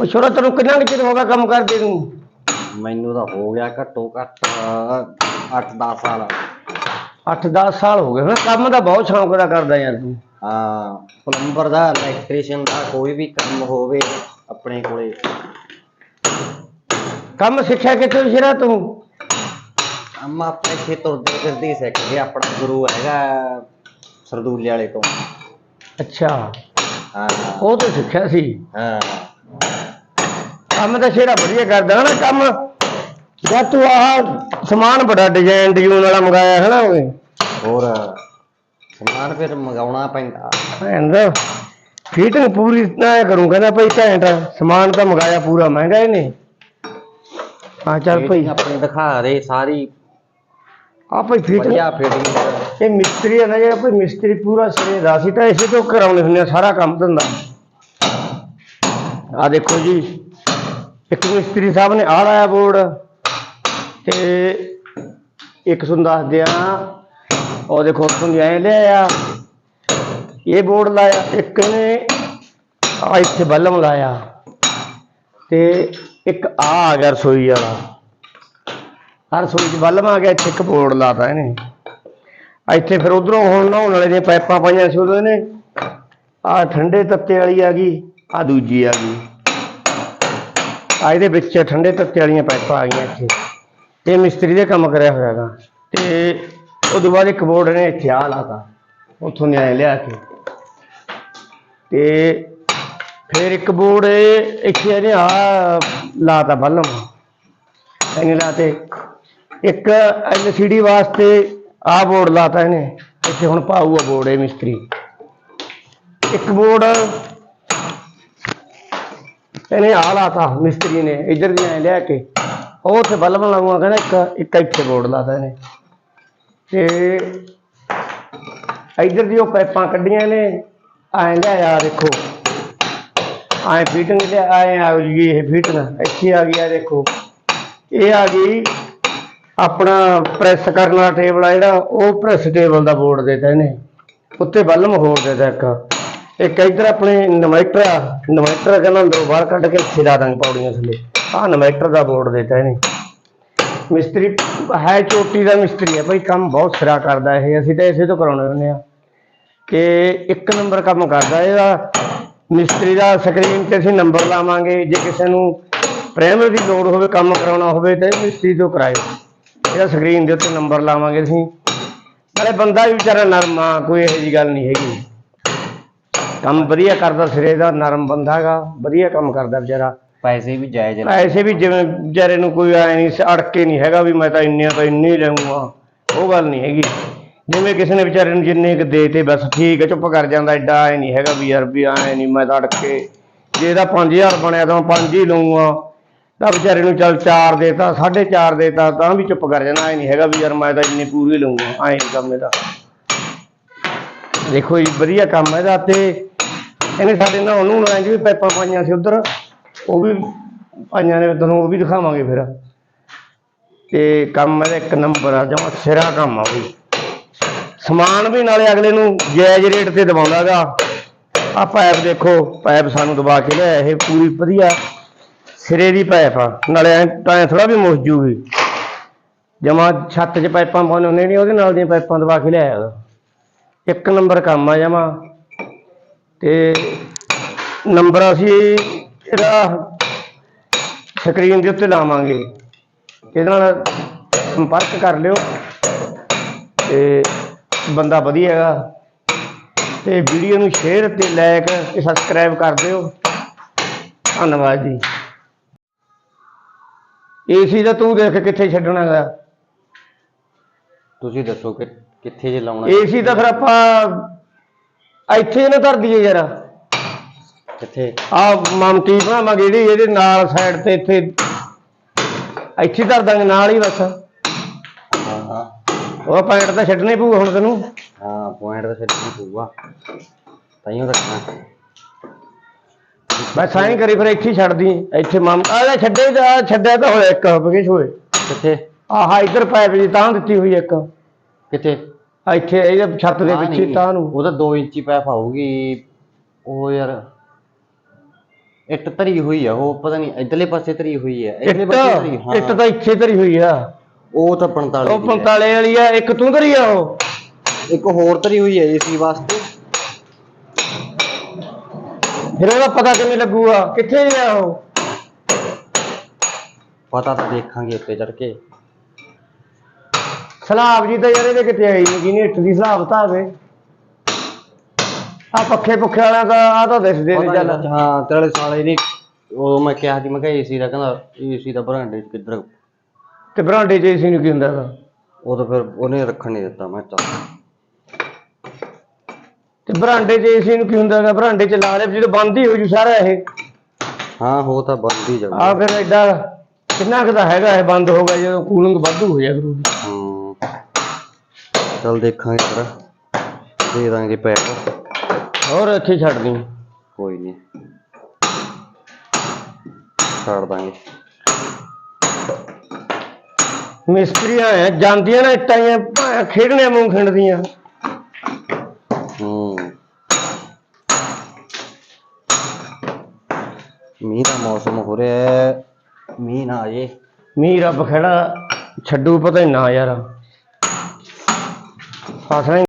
ਉਹ ਛੋਰਾ ਤੈਨੂੰ ਕਿੰਨਾ ਕੁ ਚਿਰ ਹੋ ਗਿਆ ਕੰਮ ਕਰਦੇ ਨੂੰ? ਮੈਨੂੰ ਤਾਂ ਹੋ ਗਿਆ ਘੱਟੋ ਘੱਟ 8-10 ਸਾਲ। 8-10 ਸਾਲ ਹੋ ਗਏ। ਫਿਰ ਕੰਮ ਦਾ ਬਹੁਤ ਸ਼ੌਂਕ ਦਾ ਕਰਦਾ ਯਾਰ ਤੂੰ। ਹਾਂ ਪਲੰਬਰ ਦਾ ਇਲੈਕਟ੍ਰੀਸ਼ੀਅਨ ਦਾ ਕੋਈ ਵੀ ਕੰਮ ਹੋਵੇ ਆਪਣੇ ਕੋਲੇ। ਕੰਮ ਸਿੱਖਿਆ ਕਿੱਥੋਂ ਸ਼ੇਰਾ ਤੂੰ? ਕੰਮ ਆਪਣੇ ਤੁਰਦੇ ਫਿਰਦੇ ਹੀ ਸਿੱਖ ਗਏ। ਆਪਣਾ ਗੁਰੂ ਹੈਗਾ ਸਰਦੂਲੇ ਵਾਲੇ ਤੋਂ। ਅੱਛਾ। ਹਾਂ। ਉਹ ਤੋਂ ਸਿੱਖਿਆ ਸੀ। ਹਾਂ। ਕੰਮ ਤਾਂ ਸ਼ੇਰਾ ਵਧੀਆ ਕਰਦਾ ਨਾ ਕੰਮ। ਜਦ ਤੂੰ ਆਹ ਸਮਾਨ ਬੜਾ ਡਿਜ਼ਾਈਨ ਡਿਜ਼ਾਈਨ ਵਾਲਾ ਮੰਗਾਇਆ ਹੈ ਨਾ ਓਏ ਹੋਰ ਸਮਾਨ ਫਿਰ ਮੰਗਾਉਣਾ ਪੈਂਦਾ। ਭੈਣ ਦਾ ਫੀਟਿੰਗ ਪੂਰੀ ਨਾ ਕਰੂੰ ਕਹਿੰਦਾ ਭਾਈ ਘੈਂਟ। ਸਮਾਨ ਤਾਂ ਮੰਗਾਇਆ ਪੂਰਾ ਮਹਿੰਗਾ ਇਹਨੇ। ਹਾਂ ਚੱਲ ਭਾਈ। ਆਪਣੇ ਦਿਖਾ ਦੇ ਸਾਰੀ। ਆ ਭਾਈ ਫੀਟਿੰਗ ਵਧੀਆ ਫਿਟਿੰਗ ਇਹ ਮਿਸਤਰੀ ਹੈ ਨਾ ਜਿਹੜਾ ਭਾਈ ਮਿਸਤਰੀ ਪੂਰਾ ਸਿਰੇ ਦਾ ਸੀ ਤਾਂ ਇਸੇ ਤੋਂ ਕਰਾਉਂਦੇ ਹੁੰਦੇ ਆ ਸਾਰਾ ਕੰਮ ਧੰਦਾ। ਆ ਦੇਖੋ ਜੀ ਇੱਕ ਮਿਸਤਰੀ ਸਾਹਿਬ ਨੇ ਆਹ ਲਾਇਆ ਬੋਰਡ ਤੇ ਇੱਕ ਤੁਹਾਨੂੰ ਦੱਸ ਦਿਆਂ, ਉਹ ਦੇਖੋ ਤੁਹਾਨੂੰ ਐ ਲਿਆਇਆ। ਇਹ ਬੋਰਡ ਲਾਇਆ, ਇੱਕ ਨੇ ਆ ਇੱਥੇ ਬੱਲਮ ਲਾਇਆ ਤੇ ਇੱਕ ਆ ਆ ਗਿਆ ਰਸੋਈ ਵਾਲਾ। ਆ ਰਸੋਈ 'ਚ ਬਲਮ ਆ ਗਿਆ, ਇੱਥੇ ਇੱਕ ਬੋਰਡ ਲਾਤਾ ਇਹਨੇ। ਇੱਥੇ ਫਿਰ ਉਧਰੋਂ ਹੁਣ ਨਹਾਉਣ ਵਾਲੇ ਦੀਆਂ ਪਾਈਪਾਂ ਪਾਈਆਂ ਸੀ ਉਹਦੇ ਨੇ। ਆ ਠੰਡੇ ਤੱਤੇ ਵਾਲੀ ਆ ਗਈ ਆ ਦੂਜੀ ਆ ਗਈ। ਆ ਇਹਦੇ ਵਿੱਚ ਠੰਡੇ ਤੱਤੇ ਵਾਲੀਆਂ ਪਾਈਪਾਂ ਆ ਗਈਆਂ ਇੱਥੇ। ਤੇ ਮਿਸਤਰੀ ਦੇ ਕੰਮ ਕਰਿਆ ਹੋਇਆ ਤੇ ਉਦੋਂ ਬਾਅਦ ਇੱਕ ਬੋਰਡ ਨੇ ਇੱਥੇ ਆ ਲਾਤਾ, ਉੱਥੋਂ ਨਿਆਏ ਲਿਆ ਕੇ। ਤੇ ਫਿਰ ਇੱਕ ਬੋਰਡ ਇੱਥੇ ਇਹਨੇ ਆ ਲਾਤਾ ਬੱਲਮ ਇਹਨੇ ਲਾਤੇ ਇੱਕ। ਐਲਸੀਡੀ ਵਾਸਤੇ ਆ ਬੋਰਡ ਲਾਤਾ ਇਹਨੇ। ਇੱਥੇ ਹੁਣ ਪਾਊ ਆ ਬੋਰਡ ਇਹ ਮਿਸਤਰੀ। ਇੱਕ ਬੋਰਡ ਇਹਨੇ ਆ ਲਾਤਾ, ਮਿਸਤਰੀ ਨੇ, ਇੱਧਰ ਦੀ ਐ ਲਿਆ ਕੇ। ਉਹ ਉੱਥੇ ਬਲਬ ਲਾਉਂਗਾ ਕਹਿੰਦਾ ਇੱਕ ਇੱਕ ਇੱਥੇ ਬੋਰਡ ਲਾਤਾ ਇਹਨੇ। ਤੇ ਇੱਧਰ ਦੀ ਉਹ ਪਾਈਪਾਂ ਕੱਢੀਆਂ ਨੇ ਐਂ ਲਿਆ ਦੇਖੋ। ਐਂ ਫੀਟਿੰਗ ਤੇ ਐਂ ਆ ਗਈ ਇਹ ਫੀਟਿੰਗ ਇੱਥੇ ਆ ਗਈ, ਆ ਦੇਖੋ। ਇਹ ਆ ਗਈ ਆਪਣਾ ਪ੍ਰੈਸ ਕਰਨ ਵਾਲਾ ਟੇਬਲ ਆ ਜਿਹੜਾ, ਉਹ ਪ੍ਰੈਸ ਟੇਬਲ ਦਾ ਬੋਰਡ ਦੇਤਾ ਇਹਨੇ। ਉੱਤੇ ਬਲਮ ਹੋਰ ਦੇਤਾ ਇੱਕ। ਇੱਕ ਇੱਧਰ ਆਪਣੇ ਇਨਵਰਟਰ ਆ ਕਹਿੰਦਾ ਅੰਦਰੋਂ ਬਾਹਰ ਕੱਢ ਕੇ ਸਿਰਾ ਰੰਗ ਦਾਂਗੇ ਪੌੜੀਆਂ ਥੱਲੇ। ਆਹ ਇਨਵਰਟਰ ਦਾ ਬੋਰਡ ਦੇਤਾ ਇਹਨੇ। ਮਿਸਤਰੀ, ਹੈ ਚੋਟੀ ਦਾ ਮਿਸਤਰੀ ਹੈ ਭਾਈ ਕੰਮ ਬਹੁਤ ਸਿਰਾ ਕਰਦਾ ਇਹ, ਅਸੀਂ ਤਾਂ ਇਸੇ ਤੋਂ ਕਰਾਉਣੇ ਹੁੰਦੇ ਆ। ਕਿ ਇੱਕ ਨੰਬਰ ਕੰਮ ਕਰਦਾ ਇਹਦਾ, ਮਿਸਤਰੀ ਦਾ ਸਕਰੀਨ ਤੇ ਅਸੀਂ ਨੰਬਰ ਲਾਵਾਂਗੇ, ਜੇ ਕਿਸੇ ਨੂੰ ਪ੍ਰਾਇਮਰੀ ਦੀ ਲੋੜ ਹੋਵੇ ਕੰਮ ਕਰਾਉਣਾ ਹੋਵੇ ਤਾਂ ਇਹ ਮਿਸਤਰੀ ਤੋਂ ਕਰਾਇਓ। ਇਹਦਾ ਸਕਰੀਨ ਦੇ ਉੱਤੇ ਨੰਬਰ ਲਾਵਾਂਗੇ ਅਸੀਂ। ਨਾਲੇ ਬੰਦਾ ਵੀ ਵਿਚਾਰਾ ਨਰਮ ਆ, ਕੋਈ ਇਹੋ ਜਿਹੀ ਗੱਲ ਨਹੀਂ ਹੈਗੀ। ਕੰਮ ਵਧੀਆ ਕਰਦਾ ਸਿਰੇ ਦਾ ਨਰਮ ਬੰਦਾ ਹੈਗਾ ਵਧੀਆ ਕੰਮ ਕਰਦਾ ਵਿਚਾਰਾ। ਪੈਸੇ ਵੀ ਜਾਇਜ਼ ਨੇ। ਪੈਸੇ ਵੀ ਜਿਵੇਂ ਵਿਚਾਰੇ ਨੂੰ ਕੋਈ ਐ ਨਹੀਂ ਅੜਕੇ ਨਹੀਂ ਹੈਗਾ ਵੀ ਮੈਂ ਤਾਂ ਇੰਨੇ ਤਾਂ ਇੰਨੇ ਹੀ ਲਵਾਂਗਾ ਉਹ ਗੱਲ ਨਹੀਂ ਹੈਗੀ। ਜਿਵੇਂ ਕਿਸੇ ਨੇ ਵਿਚਾਰੇ ਨੂੰ ਜਿੰਨੇ ਕੁ ਦੇ ਤੇ ਬਸ ਠੀਕ ਹੈ ਚੁੱਪ ਕਰ ਜਾਂਦਾ ਐਡਾ ਐ ਨਹੀਂ ਹੈਗਾ ਵੀ ਯਾਰ ਵੀ ਐ ਨਹੀਂ ਮੈਂ ਤਾਂ ਅੜਕੇ। ਜੇ ਇਹਦਾ 5000 ਬਣਿਆ ਤਾਂ ਮੈਂ 5 ਹੀ ਲਊਂਗਾ। ਤਾਂ ਵਿਚਾਰੇ ਨੂੰ ਚੱਲ 4 ਦੇਤਾ 4.5 ਦੇਤਾ ਤਾਂ ਵੀ ਚੁੱਪ ਕਰ ਜਾਣਾ ਐ ਨਹੀਂ ਹੈਗਾ ਵੀ ਯਾਰ ਮੈਂ ਤਾਂ ਇੰਨੇ ਪੂਰੇ ਲਊਂਗਾ ਐ ਕੰਮ ਇਹਦਾ। ਦੇਖੋ ਜੀ ਵਧੀਆ ਕੰਮ ਹੈ ਇਹਦਾ ਤੇ ਇਹਨੇ ਸਾਡੇ ਨਾਲ ਉਹਨੂੰ ਲੈਣ ਵੀ ਪਾਈਪਾਂ ਪਾਈਆਂ ਸੀ ਉਧਰ, ਉਹ ਵੀ ਪਾਈਆਂ ਨੇ ਤੁਹਾਨੂੰ ਉਹ ਵੀ ਦਿਖਾਵਾਂਗੇ ਫਿਰ। ਤੇ ਕੰਮ ਇਹਦਾ ਇੱਕ ਨੰਬਰ ਆ, ਜਮਾ ਸਿਰਾ ਕੰਮ ਆ ਵੀ। ਸਮਾਨ ਵੀ ਨਾਲੇ ਅਗਲੇ ਨੂੰ ਜਾਇਜ਼ ਰੇਟ ਤੇ ਦਵਾਉਂਦਾਗਾ। ਆ ਪਾਈਪ ਦੇਖੋ ਪਾਈਪ ਸਾਨੂੰ ਦਵਾ ਕੇ ਲਿਆ ਇਹ ਪੂਰੀ ਵਧੀਆ ਸਿਰੇ ਦੀ ਪਾਈਪ ਆ। ਨਾਲੇ ਐ ਥੋੜਾ ਵੀ ਮੁੱਕ ਜੂਗੀ। ਜਮਾ ਛੱਤ 'ਚ ਪਾਈਪਾਂ ਪਾਉਣੇ ਹੁੰਦੇ ਨੇ ਉਹਦੇ ਨਾਲ ਦੀਆਂ ਪਾਈਪਾਂ ਦਵਾ ਕੇ ਲਿਆਇਆ ਗਾ। ਇੱਕ ਨੰਬਰ ਕੰਮ ਆ ਜਮਾ। ਤੇ ਨੰਬਰ ਅਸੀਂ ਇਹਦਾ ਸਕਰੀਨ ਦੇ ਉੱਤੇ ਲਾਵਾਂਗੇ। ਇਹਦੇ ਨਾਲ ਸੰਪਰਕ ਕਰ ਲਿਓ। ਤੇ ਬੰਦਾ ਵਧੀਆ ਹੈਗਾ। ਤੇ ਵੀਡੀਓ ਨੂੰ ਸ਼ੇਅਰ ਤੇ ਲਾਈਕ ਤੇ ਸਬਸਕ੍ਰਾਈਬ ਕਰ ਦਿਓ। ਧੰਨਵਾਦ ਜੀ। ਏਸੀ ਦਾ ਤੂੰ ਦੇਖ ਕਿੱਥੇ ਛੱਡਣਾ ਹੈਗਾ। ਤੁਸੀਂ ਦੱਸੋ ਕਿ ਕਿੱਥੇ ਜੇ ਲਾਉਣਾ। ਏਸੀ ਤਾਂ ਫਿਰ ਆਪਾਂ ਇੱਥੇ ਨਾ ਧਰ ਦਈਏ ਯਾਰ। ਕਿੱਥੇ? ਆ ਮਮਤੀ ਬਣਾਵਾਂਗੇ ਜਿਹੜੀ ਇਹਦੇ ਨਾਲ ਸਾਈਡ ਤੇ ਇੱਥੇ। ਇੱਥੇ ਧਰ ਦਾਂਗੇ ਨਾਲ ਹੀ ਬਸ। ਹਾਂ ਉਹ ਪੁਆਇੰਟ ਤਾਂ ਛੱਡਣਾ ਹੀ ਪਊਗਾ ਹੁਣ ਤੈਨੂੰ। ਹਾਂ ਪੁਆਇੰਟ ਤਾਂ ਛੱਡਣਾ ਪਊਗਾ। ਤਾਈਓ ਰੱਖਣਾ। ਮੈਂ ਸਾਈਨ ਕਰੀ ਫਿਰ ਇੱਥੇ ਛੱਡਦੀ। ਇੱਥੇ ਮਮ ਆ ਲੈ ਛੱਡੇ ਦਾ ਛੱਡਿਆ ਤਾਂ ਹੋਇਆ ਇੱਕ ਬਗੇਸ਼ ਹੋਏ। ਕਿੱਥੇ? ਆਹ ਇੱਧਰ ਪਾਈਪ ਜੀ ਤਾਂ ਦਿੱਤੀ ਹੋਈ ਇੱਕ। ਕਿੱਥੇ? ਇੱਥੇ ਇਹਦੇ ਛੱਤ ਦੇ ਨਹੀਂ, ਤਾਂ ਨੂੰ। ਉਹ ਤਾਂ 2 ਇੰਚੀ ਪੈਪ ਆਊਗੀ। ਉਹ ਯਾਰ ਇੱਟ ਧਰੀ ਹੋਈ ਆ ਉਹ ਪਤਾ ਨਹੀਂ ਇਧਰਲੇ ਪਾਸੇ ਧਰੀ ਹੋਈ ਹੈ ਇਧਰਲੇ ਪਾਸੇ ਧਰੀ ਹਾਂ। ਇੱਟ ਤਾਂ ਇੱਥੇ ਧਰੀ ਹੋਈ ਆ। ਉਹ ਤਾਂ 45 ਉਹ ਦੀ ਹੈ। 45 ਵਾਲੀ ਆ ਇੱਕ ਤੂੰ ਧਰੀ ਆ ਉਹ। ਇੱਕ ਹੋਰ ਧਰੀ ਹੋਈ ਹੈ ਏਸੀ ਵਾਸਤੇ। ਫਿਰ ਉਹਦਾ ਪਤਾ ਕਿਵੇਂ ਲੱਗੂਗਾ? ਕਿੱਥੇ ਗਿਆ ਉਹ? ਪਤਾ ਤਾਂ ਦੇਖਾਂਗੇ ਉੱਤੇ ਚੜ ਕੇ। ਸਲਾਬ ਜੀ ਤਾਂ ਯਾਰ ਇਹਦੇ ਕਿਤੇ ਆਈ ਨਹੀਂ ਕਿਨੇ ਇੱਟ ਦੀ ਸਲਾਬ ਤਾਂ ਆਵੇ ਆ ਪੱਖੇ ਪੁੱਖੇ ਵਾਲਿਆਂ ਦਾ ਆ ਤਾਂ ਦਿਸਦੇ ਨੇ ਚੱਲ। ਹਾਂ ਤੇਰੇ ਸਾਲੇ ਨੇ ਉਹ ਮੈਂ ਕਿਹਾ ਸੀ ਮੈਂ ਕਿਹਾ ਏਸੀ ਦਾ ਕਹਿੰਦਾ ਏਸੀ ਦਾ ਬਰਾਂਡੇ ਚ ਕਿੱਧਰ ਤੇ ਬਰਾਂਡੇ 'ਚ ਏਸੀ ਨੂੰ ਕੀ ਹੁੰਦਾ ਹੈਗਾ ਉਹ ਤਾਂ ਫਿਰ ਉਹਨੇ ਰੱਖਣ ਨਹੀਂ ਦਿੱਤਾ ਮੈਂ ਚੱਲ। ਤੇ ਬਰਾਂਡੇ 'ਚ ਏਸੀ ਨੂੰ ਕੀ ਹੁੰਦਾ ਹੈਗਾ ਬਰਾਂਡੇ 'ਚ ਲਾ ਲੈ ਜਦੋਂ ਬੰਦ ਹੀ ਹੋ ਜੂ ਸਾਰਾ ਇਹ। ਹਾਂ ਹੋ ਤਾਂ ਬੰਦ ਹੀ ਜਾਊ ਆ ਫਿਰ ਐਡਾ ਕਿੰਨਾ ਕੁ ਦਾ ਹੈਗਾ ਇਹ ਬੰਦ ਹੋ ਗਿਆ ਜਦੋਂ ਕੂਲਿੰਗ ਵਾਧੂ ਹੋ ਜਾ ਕਰੂਗੀ। ਹੂੰ। ਚੱਲ ਦੇਖਾਂਗੇ ਫਿਰ ਦੇ ਦਾਂਗੇ ਪੈਕ। ਹੋਰ ਇੱਥੇ ਛੱਡ ਦੀ ਕੋਈ ਨਹੀਂ ਛੱਡ ਦਾਂਗੇ। ਮਿਸਤਰੀਆਂ ਆ ਜਾਂਦੀਆਂ ਨਾ ਇੱਟਾਂ ਜਿਹੀਆਂ ਭਾਵੇਂ ਖੇਡਣੇ ਮੂੰਹ ਖਿੰਡਦੀਆਂ। ਹੂੰ। ਮੀਂਹ ਦਾ ਮੌਸਮ ਹੋ ਰਿਹਾ ਹੈ ਮੀਂਹ ਨਾ ਆ ਜੇ ਮੀਂਹ ਰੱਬ ਖੜਾ ਛੱਡੂ ਪਤਾ ਹੀ ਨਾ ਯਾਰ। ਫਸਣਾ ਹੀ